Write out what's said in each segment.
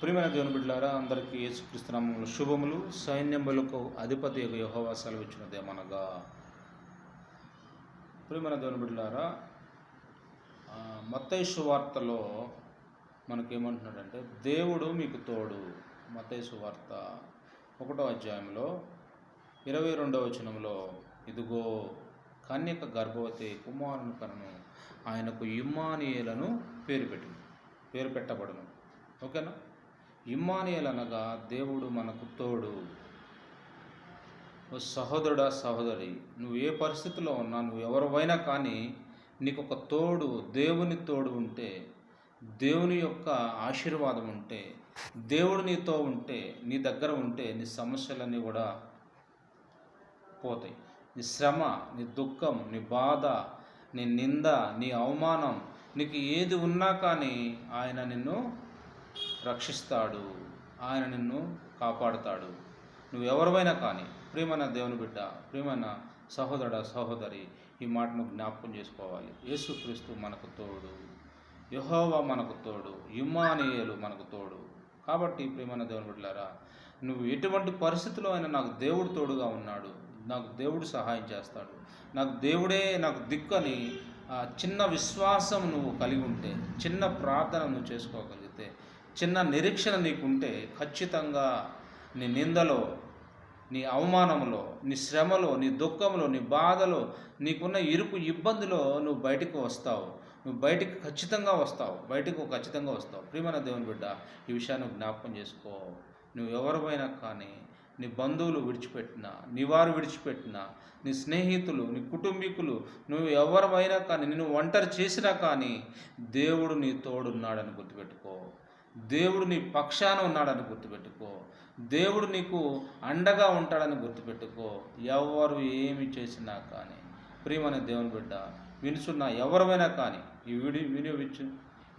ప్రియమైన దేవుని బిడ్డలారా అందరికీ యేసుక్రీస్తునామంలో శుభములు. సైన్యములకు అధిపతి యహోవా సెలవిచ్చినదేమనగా ప్రియమైన దేవుని బిడ్డలారా ఆ, వార్తలో మనకేమంటున్నాడంటే దేవుడు మీకు తోడు. మత్తైసు వార్త ఒకటో అధ్యాయంలో ఇరవై రెండవ వచనంలో ఇదిగో కన్యక గర్భవతి కుమారుని కనను ఆయనకు ఇమ్మానియేలను పేరు పెట్టింది పేరు పెట్టబడును. ఓకేనా? ఇమ్మానియల్ అనగా దేవుడు మనకు తోడు. సహోదరుడా సహోదరి నువ్వు ఏ పరిస్థితిలో ఉన్నా నువ్వు ఎవరివైనా కానీ నీకు ఒక తోడు దేవుని తోడు ఉంటే దేవుని యొక్క ఆశీర్వాదం ఉంటే దేవుడు నీతో ఉంటే నీ దగ్గర ఉంటే నీ సమస్యలన్నీ కూడా పోతాయి. నీ శ్రమ నీ దుఃఖం నీ బాధ నీ నింద నీ అవమానం నీకు ఏది ఉన్నా కానీ ఆయన నిన్ను రక్షిస్తాడు. ఆయన నిన్ను కాపాడుతాడు. నువ్వు ఎవరివైనా కానీ ప్రియమైన దేవుని బిడ్డ ప్రియమైన సహోదరుడ సహోదరి ఈ మాటను జ్ఞాపకం చేసుకోవాలి. యేసుక్రీస్తు మనకు తోడు. యహోవా మనకు తోడు. ఇమ్మానియేలు మనకు తోడు. కాబట్టి ప్రియమైన దేవుని బిడ్డారా నువ్వు ఎటువంటి పరిస్థితిలో అయినా నాకు దేవుడు తోడుగా ఉన్నాడు. నాకు దేవుడు సహాయం చేస్తాడు. నాకు దేవుడే నాకు దిక్కని ఆ చిన్న విశ్వాసం నువ్వు కలిగి ఉంటే చిన్న ప్రార్థన నువ్వు చేసుకోగలిగితే చిన్న నిరీక్షణ నీకుంటే ఖచ్చితంగా నీ నిందలో నీ అవమానంలో నీ శ్రమలో నీ దుఃఖంలో నీ బాధలో నీకున్న ఇరుకు ఇబ్బందిలో నువ్వు బయటకు వస్తావు. నువ్వు బయటికి ఖచ్చితంగా వస్తావు. బయటకు ఖచ్చితంగా వస్తావు. ప్రియమైన దేవుని బిడ్డ ఈ విషయాన్ని జ్ఞాపకం చేసుకో. నువ్వు ఎవరివైనా కానీ నీ బంధువులు విడిచిపెట్టినా నీ వారు విడిచిపెట్టినా నీ స్నేహితులు నీ కుటుంబీకులు నువ్వు ఎవరివైనా కానీ నిన్ను ఒంటరి చేసినా కానీ దేవుడు నీ తోడున్నాడని గుర్తుపెట్టుకో. దేవుడు నీ పక్షాన ఉన్నాడని గుర్తుపెట్టుకో. దేవుడు నీకు అండగా ఉంటాడని గుర్తుపెట్టుకో. ఎవరు ఏమి చేసినా కానీ. ప్రియమైన దేవుని బిడ్డ వినుచున్న ఎవరమైనా కానీ ఈ వీడియో వీడియో విచ్చు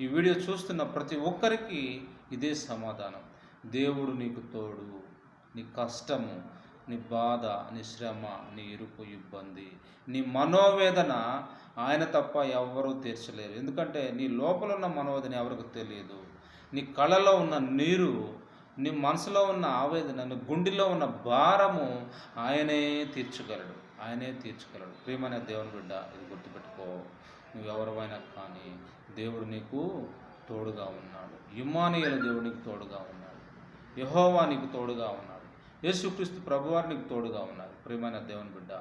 ఈ వీడియో చూస్తున్న ప్రతి ఒక్కరికి ఇదే సమాధానం. దేవుడు నీకు తోడు నీ కష్టము నీ బాధ నీ శ్రమ నీ ఇరుకు ఇబ్బంది నీ మనోవేదన ఆయన తప్ప ఎవ్వరూ తీర్చలేరు. ఎందుకంటే నీ లోపల ఉన్న మనోవేదన ఎవరికి తెలియదు? నీ కళ్ళలో ఉన్న నీరు నీ మనసులో ఉన్న ఆవేదన నీ గుండెలో ఉన్న భారము ఆయనే తీర్చగలడు. ఆయనే తీర్చగలడు. ప్రియమైన దేవుని బిడ్డ ఇది గుర్తుపెట్టుకో. నువ్వు ఎవరివైనా కానీ దేవుడు నీకు తోడుగా ఉన్నాడు. ఇమ్మానియల దేవుడు నీకు తోడుగా ఉన్నాడు. యహోవా నీకు తోడుగా ఉన్నాడు. యేసుక్రీస్తు ప్రభువారు నీకు తోడుగా ఉన్నారు. ప్రియమైన దేవుని బిడ్డ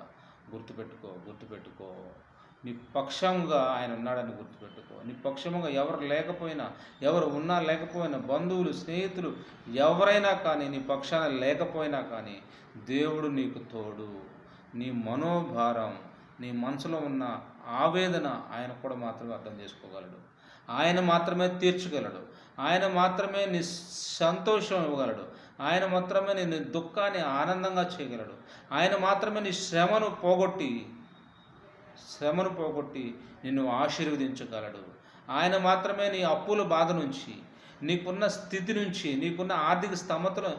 గుర్తుపెట్టుకో గుర్తుపెట్టుకో. నీ పక్షంగా ఆయన ఉన్నాడని గుర్తుపెట్టుకో. నీ ఎవరు లేకపోయినా ఎవరు ఉన్నా లేకపోయినా బంధువులు స్నేహితులు ఎవరైనా కానీ నీ పక్షాన లేకపోయినా కానీ దేవుడు నీకు తోడు. నీ మనోభారం నీ మనసులో ఉన్న ఆవేదన ఆయన కూడా మాత్రమే అర్థం చేసుకోగలడు. ఆయన మాత్రమే తీర్చగలడు. ఆయన మాత్రమే నీ సంతోషం ఇవ్వగలడు. ఆయన మాత్రమే నీ దుఃఖాన్ని ఆనందంగా చేయగలడు. ఆయన మాత్రమే నీ శ్రమను పోగొట్టి శ్రమను పోగొట్టి నిన్ను ఆశీర్వదించగలడు. ఆయన మాత్రమే నీ అప్పుల బాధ నుంచి నీకున్న స్థితి నుంచి నీకున్న ఆర్థిక స్తమతల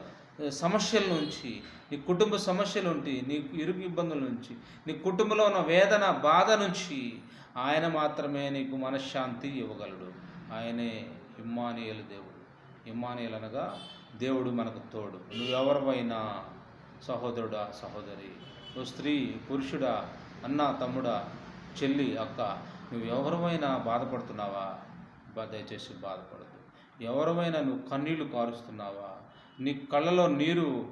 సమస్యల నుంచి నీ కుటుంబ సమస్యల నుండి నీ ఇరుకు ఇబ్బందుల నుంచి నీ కుటుంబంలో ఉన్న వేదన బాధ నుంచి ఆయన మాత్రమే నీకు మనశ్శాంతి ఇవ్వగలడు. ఆయనే ఇమ్మానియలు దేవుడు. ఇమ్మానియల్ అనగా దేవుడు మనకు తోడు. నువ్వెవరివైనా సహోదరుడా సహోదరి ఓ స్త్రీ పురుషుడా అన్న తమ్ముడా చెల్లి అక్క నువ్వు ఎవరమైనా బాధపడుతున్నావా దయచేసి బాధపడదు ఎవరమైనా నువ్వు కన్నీళ్ళు కారుస్తున్నావా? నీ కళ్ళలో నీరు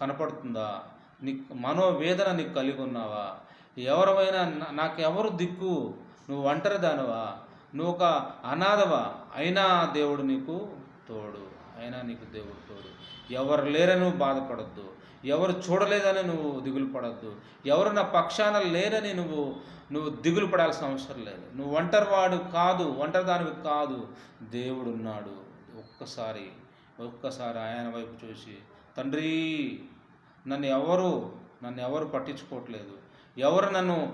కనపడుతుందా? నీ మనోవేదన నీకు కలిగి ఉన్నావా? ఎవరమైనా నాకు నాకెవరు దిక్కు? నువ్వు ఒంటరి దానవా నువ్వు ఒక అనాథవా? అయినా దేవుడు నీకు తోడు. అయినా నీకు దేవుడు తోడు. ఎవరు లేరని నువ్వు బాధపడద్దు. ఎవరు చూడలేదని నువ్వు దిగులు పడద్దు. ఎవరు నా పక్షాన లేరని నువ్వు నువ్వు దిగులు పడాల్సిన అవసరం లేదు. నువ్వు ఒంటరివాడు కాదు ఒంటరిదానివి కాదు. దేవుడు ఉన్నాడు. ఒక్కసారి ఒక్కసారి ఆయన వైపు చూసి తండ్రి నన్ను ఎవరు నన్ను ఎవరు పట్టించుకోవట్లేదు. ఎవరు నన్ను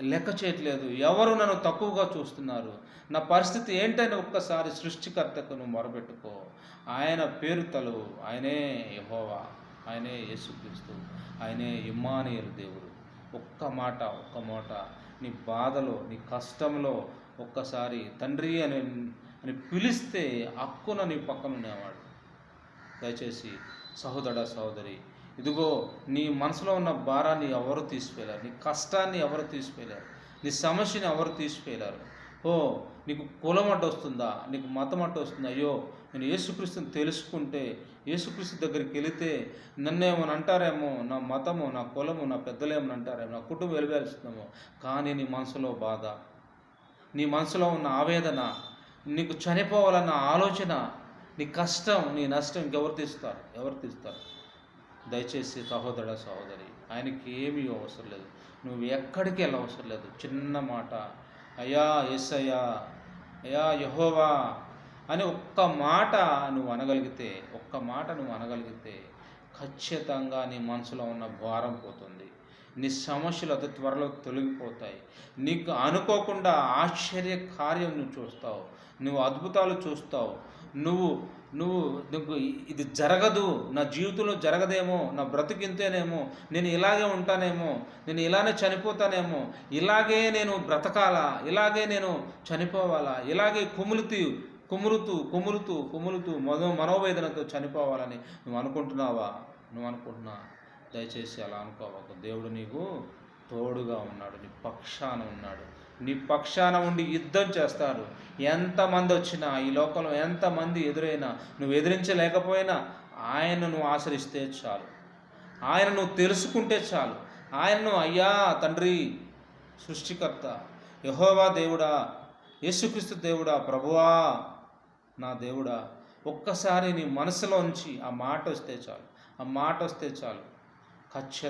లెక్క చేయట్లేదు. ఎవరు నన్ను తక్కువగా చూస్తున్నారు? నా పరిస్థితి ఏంటని ఒక్కసారి సృష్టికర్తకు నువ్వు మొరబెట్టుకో ఆయన పేరు తలువు. ఆయనే యహోవా. ఆయనే యేసుక్రీస్తు. ఆయనే ఇమ్మానియలు దేవుడు. ఒక్క మాట ఒక్క మాట. నీ బాధలో నీ కష్టంలో ఒక్కసారి తండ్రి అని అని పిలిస్తే హక్కున నీ పక్కన ఉండేవాడు. దయచేసి సహోదర సహోదరి ఇదిగో నీ మనసులో ఉన్న భారాన్ని ఎవరు తీసిపోయారు నీ కష్టాన్ని ఎవరు తీసిపోయారు నీ సమస్యని ఎవరు తీసిపోయారు ఓ నీకు కులం అడ్డు వస్తుందా? నీకు మతం అడ్డు వస్తుందా? అయ్యో నేను యేసుక్రీస్తుని తెలుసుకుంటే యేసుక్రీస్తు దగ్గరికి వెళితే నన్నేమని అంటారేమో? నా మతము నా కులము నా పెద్దలేమని అంటారేమో? నా కుటుంబం వెలివేస్తుందేమో కానీ నీ మనసులో బాధ. నీ మనసులో ఉన్న ఆవేదన నీకు చనిపోవాలన్న ఆలోచన నీ కష్టం నీ నష్టం ఇంకెవరు తీస్తారు? ఎవరు తీస్తారు? దయచేసి సహోదర సహోదరి ఆయనకి ఏమీ అవసరం లేదు. నువ్వు ఎక్కడికి వెళ్ళవసరం లేదు. చిన్న మాట. అయ్యా ఎస్సయ్యా అయ్యా యహోవా అని ఒక్క మాట నువ్వు అనగలిగితే ఒక్క మాట నువ్వు అనగలిగితే ఖచ్చితంగా నీ మనసులో ఉన్న భారం పోతుంది. నీ సమస్యలు అతి త్వరలో తొలగిపోతాయి. నీకు అనుకోకుండా ఆశ్చర్య కార్యం నువ్వు చూస్తావు. నువ్వు అద్భుతాలు చూస్తావు. నువ్వు నువ్వు నీకు ఇది జరగదు. నా జీవితంలో జరగదేమో. నా బ్రతికింతేనేమో. నేను ఇలాగే ఉంటానేమో. నేను ఇలానే చనిపోతానేమో. ఇలాగే నేను బ్రతకాలా? ఇలాగే నేను చనిపోవాలా? ఇలాగే కుములుతూ కుమురుతూ కుమురుతూ కుమురుతూ మనో మనోవేదనతో చనిపోవాలని నువ్వు అనుకుంటున్నావా? నువ్వు అనుకుంటున్నా? దయచేసి అలా అనుకోవకు దేవుడు నీకు తోడుగా ఉన్నాడు. నీ పక్షాన ఉన్నాడు. నీ పక్షాన ఉండి యుద్ధం చేస్తాడు ఎంతమంది వచ్చినా ఈ లోకంలో ఎంతమంది ఎదురైనా నువ్వు ఎదిరించలేకపోయినా ఆయన నువ్వు ఆశ్రయిస్తే చాలు. ఆయన నువ్వు తెలుసుకుంటే చాలు. ఆయనను అయ్యా తండ్రి సృష్టికర్త యహోవా దేవుడా యేసుక్రీస్తు దేవుడా ప్రభువా నా దేవుడా ఒక్కసారి నీ మనసులోంచి ఆ మాట వస్తే చాలు. ఆ మాట వస్తే చాలు. ఖచ్చితంగా